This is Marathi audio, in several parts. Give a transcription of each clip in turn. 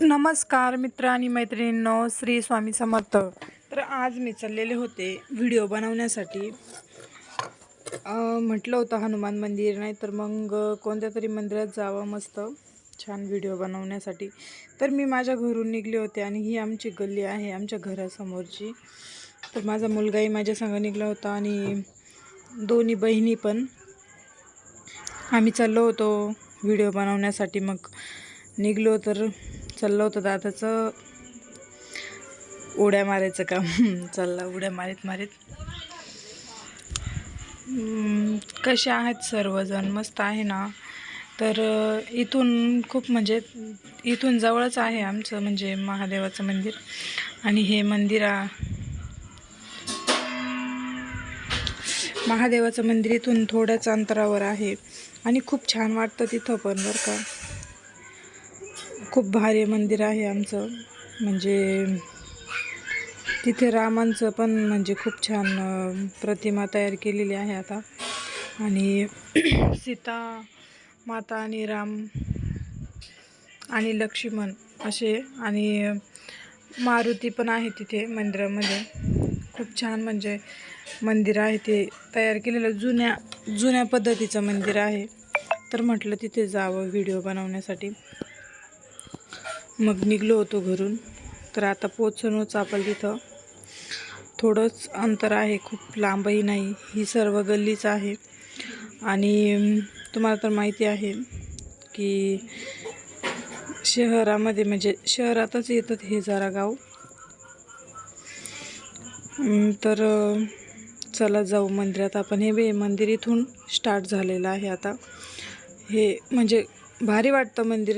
नमस्कार मित्र आणि मैत्रिणींनो श्री स्वामी समर्थ. तर आज मी चाललेले होते व्हिडिओ बनवण्यासाठी. म्हटलं होतं हनुमान मंदिर नाही तर मग कोणत्या तरी मंदिरात जावं मस्त छान व्हिडिओ बनवण्यासाठी. तर मी माझ्या घरून निघले होते आणि ही आमची गल्ली आहे आमच्या घरासमोरची. तर माझा मुलगाही माझ्या संग निघला होता आणि दोन्ही बहिणी पण. आम्ही चाललो होतो व्हिडिओ बनवण्यासाठी मग निघलो तर चाललं होतं दादाचं. उड्या मारायचं काम. चाललं उड्या मारीत मारीत. कसे आहेत सर्वजण? मस्त आहे ना? तर इथून खूप म्हणजे इथून जवळच आहे आमचं म्हणजे महादेवाचं मंदिर. आणि हे मंदिर महादेवाचं मंदिर इथून थोड्याच अंतरावर आहे. आणि खूप छान वाटतं तिथं पण बरं का. खूप भारी मंदिर आहे आमचं. म्हणजे तिथे रामांचं पण म्हणजे खूप छान प्रतिमा तयार केलेली आहे आता. आणि सीता माता आणि राम आणि लक्ष्मण असे आणि मारुती पण आहे तिथे मंदिरामध्ये. खूप छान म्हणजे मंदिर आहे ते तयार केलेलं. जुन्या जुन्या पद्धतीचं मंदिर आहे. तर म्हटलं तिथे जावं व्हिडिओ बनवण्यासाठी. मग निघलो होतो घरून. तर आता पोचणूच आपण तिथं. थोडंच अंतर आहे खूप लांबही नाही. ही सर्व गल्लीच आहे. आणि तुम्हाला तर माहिती आहे की शहरामध्ये म्हणजे शहरातच येतात हे जरा गाव. तर चला जाऊ मंदिरात. आपण हे बे मंदिर इथून स्टार्ट झालेलं आहे आता. हे म्हणजे भारी वाटतं मंदिर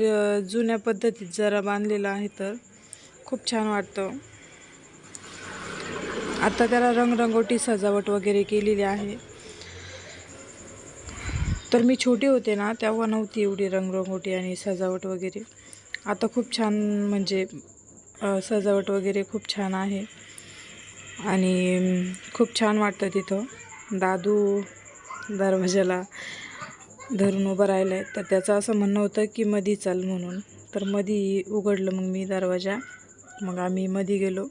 जुन्या पद्धतीत जरा बांधलेलं आहे तर. खूप छान वाटतं. आता त्याला रंगरंगोटी सजावट वगैरे केलेली आहे. तर मी छोटे होते ना तेव्हा नव्हती एवढी रंगरंगोटी आणि सजावट वगैरे. आता खूप छान म्हणजे सजावट वगैरे खूप छान आहे. आणि खूप छान वाटतं तिथं. दादू दरवाजाला. धरून उभं राहिलं आहे तर त्याचं असं म्हणणं होतं की मधी चाल म्हणून. तर मधी उघडलं मग मी दरवाजा. मग आम्ही मधी गेलो.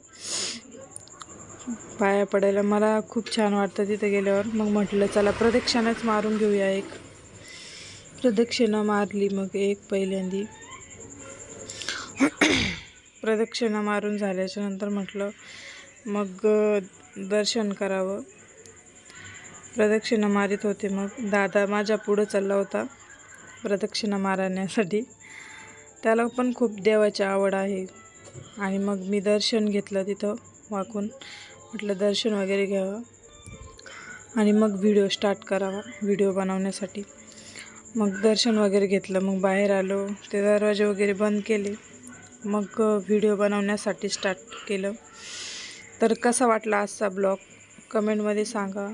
पाया पडायला मला खूप छान वाटतं तिथे गेल्यावर. मग म्हटलं चला प्रदक्षिणाच मारून घेऊया एक. प्रदक्षिणा मारली मग एक पहिल्यांदी. प्रदक्षिणा मारून झाल्याच्यानंतर म्हटलं मग दर्शन करावं. प्रदक्षिणा मारित होते. मग दादा माझ्या पुढं चालला होता प्रदक्षिणा मारण्यासाठी. त्याला पण खूप देवाची आवड आहे. आणि मग मी दर्शन घेतलं तिथं वाकून. म्हटलं दर्शन वगैरे घ्यावं. आणि मग व्हिडिओ स्टार्ट करावा व्हिडिओ बनवण्यासाठी. मग दर्शन वगैरे घेतलं. मग बाहेर आलो. ते दरवाजे वगैरे बंद केले. मग व्हिडिओ बनवण्यासाठी स्टार्ट केलं. तर कसा वाटला आजचा ब्लॉग? कमेंटमध्ये सांगा.